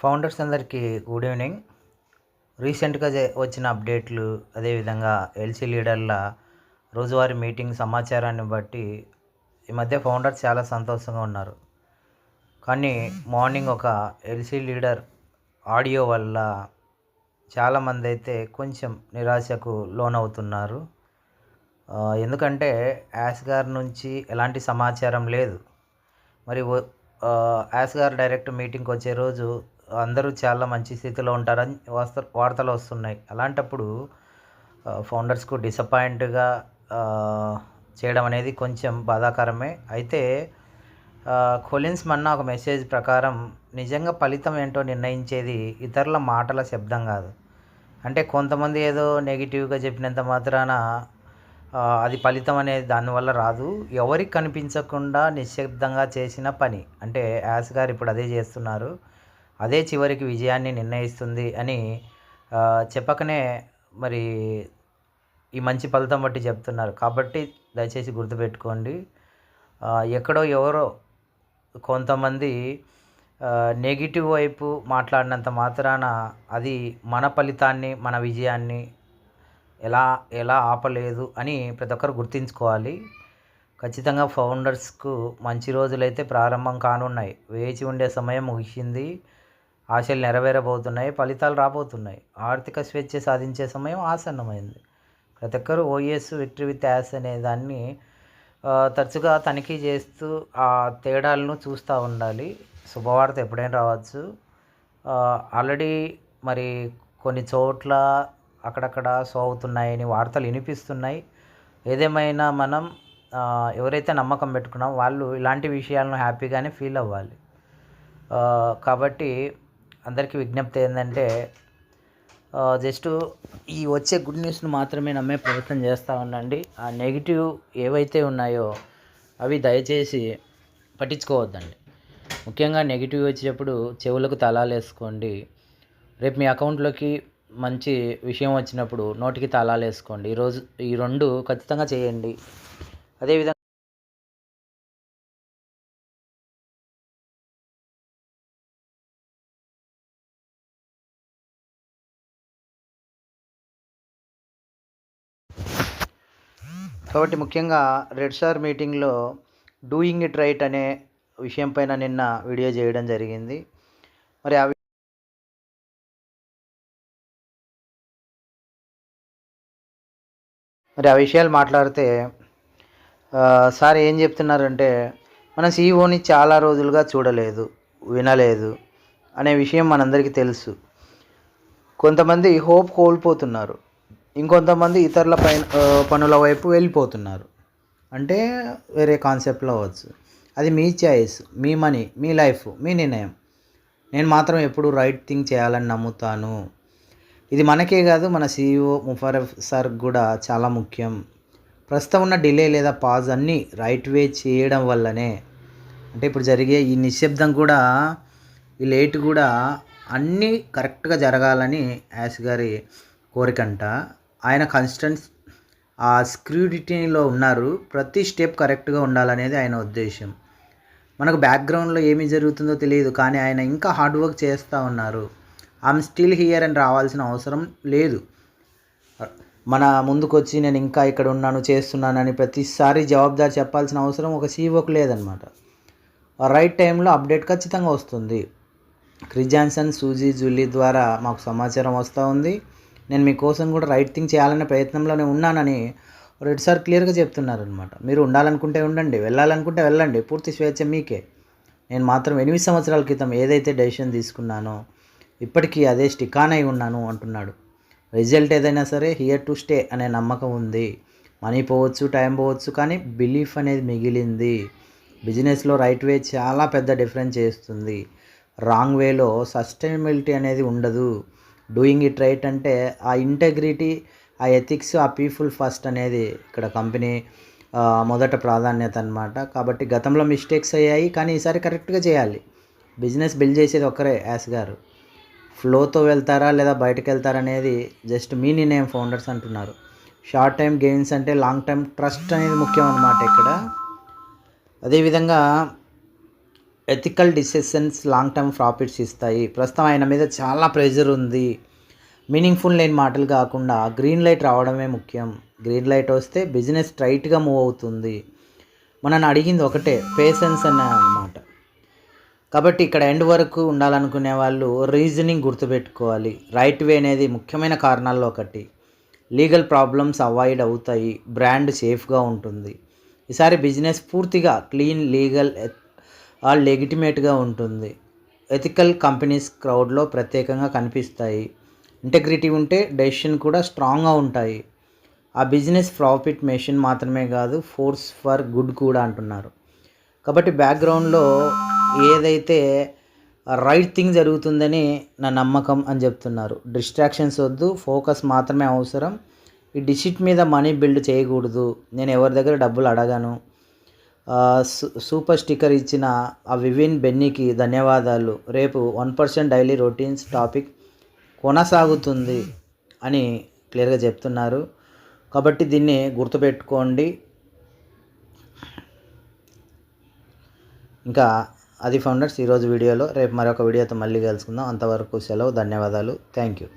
Founders అందరికీ good evening. రీసెంట్గా వచ్చిన అప్డేట్లు అదేవిధంగా ఎల్సీ లీడర్ల రోజువారీ మీటింగ్ సమాచారాన్ని బట్టి ఈ మధ్య ఫౌండర్స్ చాలా సంతోషంగా ఉన్నారు. కానీ మార్నింగ్ ఒక ఎల్సీ లీడర్ ఆడియో వల్ల చాలామంది అయితే కొంచెం నిరాశకు లోనవుతున్నారు. ఎందుకంటే యాస్ గారి నుంచి ఎలాంటి సమాచారం లేదు. మరి వ- యాస్ గారు డైరెక్ట్ మీటింగ్కి వచ్చే రోజు అందరూ చాలా మంచి స్థితిలో ఉంటారని వార్త వార్తలు వస్తున్నాయి. అలాంటప్పుడు ఫౌండర్స్కు డిసప్పాయింట్గా చేయడం అనేది కొంచెం బాధాకరమే. అయితే కొలిన్స్ మన్నా ఒక మెసేజ్ ప్రకారం నిజంగా ఫలితం ఏంటో నిర్ణయించేది ఇతరుల మాటల శబ్దం కాదు. అంటే కొంతమంది ఏదో నెగిటివ్గా చెప్పినంత మాత్రాన అది ఫలితం అనేది దానివల్ల రాదు. ఎవరికి కనిపించకుండా నిశ్శబ్దంగా చేసిన పని. అంటే యాస్ గారు ఇప్పుడు అదే చేస్తున్నారు. అదే చివరికి విజయాన్ని నిర్ణయిస్తుంది అని చెప్పకనే మరి ఈ మంచి ఫలితం బట్టి చెప్తున్నారు. కాబట్టి దయచేసి గుర్తుపెట్టుకోండి ఎక్కడో ఎవరో కొంతమంది నెగిటివ్ వైపు మాట్లాడినంత మాత్రాన అది మన ఫలితాన్ని మన విజయాన్ని ఎలా ఎలా ఆపలేదు అని ప్రతి ఒక్కరు గుర్తుంచుకోవాలి. ఖచ్చితంగా ఫౌండర్స్కు మంచి రోజులైతే ప్రారంభం కానున్నాయి. వేచి ఉండే సమయం ముగిసింది. ఆశలు నెరవేరబోతున్నాయి ఫలితాలు రాబోతున్నాయి. ఆర్థిక స్వేచ్ఛ సాధించే సమయం ఆసన్నమైంది. ప్రతి ఒక్కరు ఓఎస్ విక్టరీ విత్ యాస్ అనే దాన్ని తరచుగా తనిఖీ చేస్తూ ఆ తేడాలను చూస్తూ ఉండాలి. శుభవార్త ఎప్పుడైనా రావచ్చు. ఆల్రెడీ మరి కొన్ని చోట్ల అక్కడక్కడ సో అవుతున్నాయని వార్తలు వినిపిస్తున్నాయి. ఏదేమైనా మనం ఎవరైతే నమ్మకం పెట్టుకున్నామో వాళ్ళు ఇలాంటి విషయాలను హ్యాపీగానే ఫీల్ అవ్వాలి. కాబట్టి అందరికీ విజ్ఞప్తి ఏంటంటే జస్ట్ ఈ వచ్చే గుడ్ న్యూస్ను మాత్రమే నమ్మే ప్రయత్నం చేస్తూ ఉండండి. ఆ నెగిటివ్ ఏవైతే ఉన్నాయో అవి దయచేసి పట్టించుకోవద్దండి. ముఖ్యంగా నెగిటివ్ వచ్చేటప్పుడు చెవులకు తాళాలు వేసుకోండి. రేపు మీ అకౌంట్లోకి మంచి విషయం వచ్చినప్పుడు నోటికి తాళాలు వేసుకోండి. ఈరోజు ఈ రెండు ఖచ్చితంగా చేయండి. అదేవిధంగా కాబట్టి ముఖ్యంగా రెడ్ స్టార్ మీటింగ్లో డూయింగ్ ఇట్ రైట్ అనే విషయం పైన నిన్న వీడియో చేయడం జరిగింది. మరి ఆ మరి ఆ విషయాలు మాట్లాడితే సార్ ఏం చెప్తున్నారంటే మన సీఈఓని చాలా రోజులుగా చూడలేదు వినలేదు అనే విషయం మనందరికీ తెలుసు. కొంతమంది హోప్ కోల్పోతున్నారు. ఇంకొంతమంది ఇతరుల పైన పనుల వైపు వెళ్ళిపోతున్నారు. అంటే వేరే కాన్సెప్ట్లో అవ్వచ్చు. అది మీ చాయిస్ మీ మనీ మీ లైఫ్ మీ నిర్ణయం. నేను మాత్రం ఎప్పుడు రైట్ థింగ్ చేయాలని నమ్ముతాను. ఇది మనకే కాదు మన సీఈఓ ముఫారఫ్ సార్ కూడా చాలా ముఖ్యం. ప్రస్తుతం ఉన్న డిలే లేదా పాజ్ అన్నీ రైట్ వే చేయడం వల్లనే. అంటే ఇప్పుడు జరిగే ఈ నిశ్శబ్దం కూడా ఈ లేట్ కూడా అన్నీ కరెక్ట్గా జరగాలని యాస్ గారి కోరికంట ఆయన కన్స్టెంట్స్ ఆ స్క్రూడిటీలో ఉన్నారు. ప్రతి స్టెప్ కరెక్ట్గా ఉండాలనేది ఆయన ఉద్దేశం మనకు బ్యాక్గ్రౌండ్లో ఏమి జరుగుతుందో తెలియదు కానీ ఆయన ఇంకా హార్డ్ వర్క్ చేస్తూ ఉన్నారు. ఐఎమ్ స్టిల్ హియర్ అని రావాల్సిన అవసరం లేదు. మన ముందుకొచ్చి నేను ఇంకా ఇక్కడ ఉన్నాను చేస్తున్నానని ప్రతిసారి జవాబుదారి చెప్పాల్సిన అవసరం ఒక సీఓకు లేదనమాట రైట్ టైంలో అప్డేట్ ఖచ్చితంగా వస్తుంది. క్రిజాన్సన్ సూజీ జూలీ ద్వారా మాకు సమాచారం వస్తూ ఉంది. నేను మీకోసం కూడా రైట్ థింగ్ చేయాలనే ప్రయత్నంలోనే ఉన్నానని రెడ్ సార్ క్లియర్గా చెప్తున్నారు అనమాట మీరు ఉండాలనుకుంటే ఉండండి వెళ్ళాలనుకుంటే వెళ్ళండి పూర్తి స్వేచ్ఛ మీకే. నేను మాత్రం ఎనిమిది సంవత్సరాల క్రితం ఏదైతే డెసిషన్ తీసుకున్నానో ఇప్పటికీ అదే స్టికాన్ అయి ఉన్నాను అంటున్నాడు. రిజల్ట్ ఏదైనా సరే హియర్ టు స్టే అనే నమ్మకం ఉంది. మనీ పోవచ్చు టైం పోవచ్చు కానీ బిలీఫ్ అనేది మిగిలింది. బిజినెస్లో రైట్ వే చాలా పెద్ద డిఫరెన్స్ చేస్తుంది. రాంగ్ వేలో సస్టైనబిలిటీ అనేది ఉండదు. డూయింగ్ ఇట్ రైట్ అంటే ఆ ఇంటెగ్రిటీ ఆ ఎథిక్స్ ఆ పీపుల్ ఫస్ట్ అనేది ఇక్కడ కంపెనీ మొదట ప్రాధాన్యత అనమాట కాబట్టి గతంలో మిస్టేక్స్ అయ్యాయి కానీ ఈసారి కరెక్ట్గా చేయాలి. బిజినెస్ బిల్డ్ చేసేది ఒక్కరే యాస్ గారు. ఫ్లోతో వెళ్తారా లేదా బయటకు వెళ్తారా అనేది జస్ట్ మీ నిర్ణయం ఫౌండర్స్ అంటున్నారు. షార్ట్ టైం గెయిన్స్ అంటే లాంగ్ టైం ట్రస్ట్ అనేది ముఖ్యం అనమాట ఇక్కడ. అదేవిధంగా ethical decisions long term profits ఇస్తాయి. ప్రస్తుతం ఆయన మీద చాలా ప్రెషర్ ఉంది. మీనింగ్ఫుల్ లేని మాటలు కాకుండా గ్రీన్ లైట్ రావడమే ముఖ్యం. గ్రీన్ లైట్ వస్తే బిజినెస్ స్ట్రైట్గా మూవ్ అవుతుంది. మనని అడిగింది ఒకటే పేషెన్స్ అనే అన్నమాట కాబట్టి ఇక్కడ ఎండ్ వరకు ఉండాలనుకునే వాళ్ళు రీజనింగ్ గుర్తుపెట్టుకోవాలి. రైట్ వే అనేది ముఖ్యమైన కారణాల్లో ఒకటి. లీగల్ ప్రాబ్లమ్స్ అవాయిడ్ అవుతాయి. బ్రాండ్ సేఫ్గా ఉంటుంది. ఈసారి బిజినెస్ పూర్తిగా క్లీన్ లీగల్ ఆ లెగిటిమేట్గా ఉంటుంది. ఎథికల్ కంపెనీస్ క్రౌడ్లో ప్రత్యేకంగా కనిపిస్తాయి. ఇంటెగ్రిటీ ఉంటే డెసిషన్ కూడా స్ట్రాంగ్గా ఉంటాయి. ఆ బిజినెస్ ప్రాఫిట్ మెషిన్ మాత్రమే కాదు ఫోర్స్ ఫర్ గుడ్ కూడా అంటున్నారు. కాబట్టి బ్యాక్గ్రౌండ్లో ఏదైతే రైట్ థింగ్ జరుగుతుందని నా నమ్మకం అని చెప్తున్నారు. డిస్ట్రాక్షన్స్ వద్దు ఫోకస్ మాత్రమే అవసరం. ఈ డిసిట్ మీద మనీ బిల్డ్ చేయకూడదు. నేను ఎవరి దగ్గర డబ్బులు అడగను. సూపర్ స్టిక్కర్ ఇచ్చిన ఆ వివిన్ బెన్నీకి ధన్యవాదాలు. రేపు one percent daily routines topic కొనసాగుతుంది అని క్లియర్గా చెప్తున్నారు. కాబట్టి దీన్ని గుర్తుపెట్టుకోండి. ఇంకా అది ఫౌండర్స్ ఈరోజు వీడియోలో రేపు మరొక వీడియోతో మళ్ళీ కలుసుకుందాం. అంతవరకు సెలవు ధన్యవాదాలు. Thank you.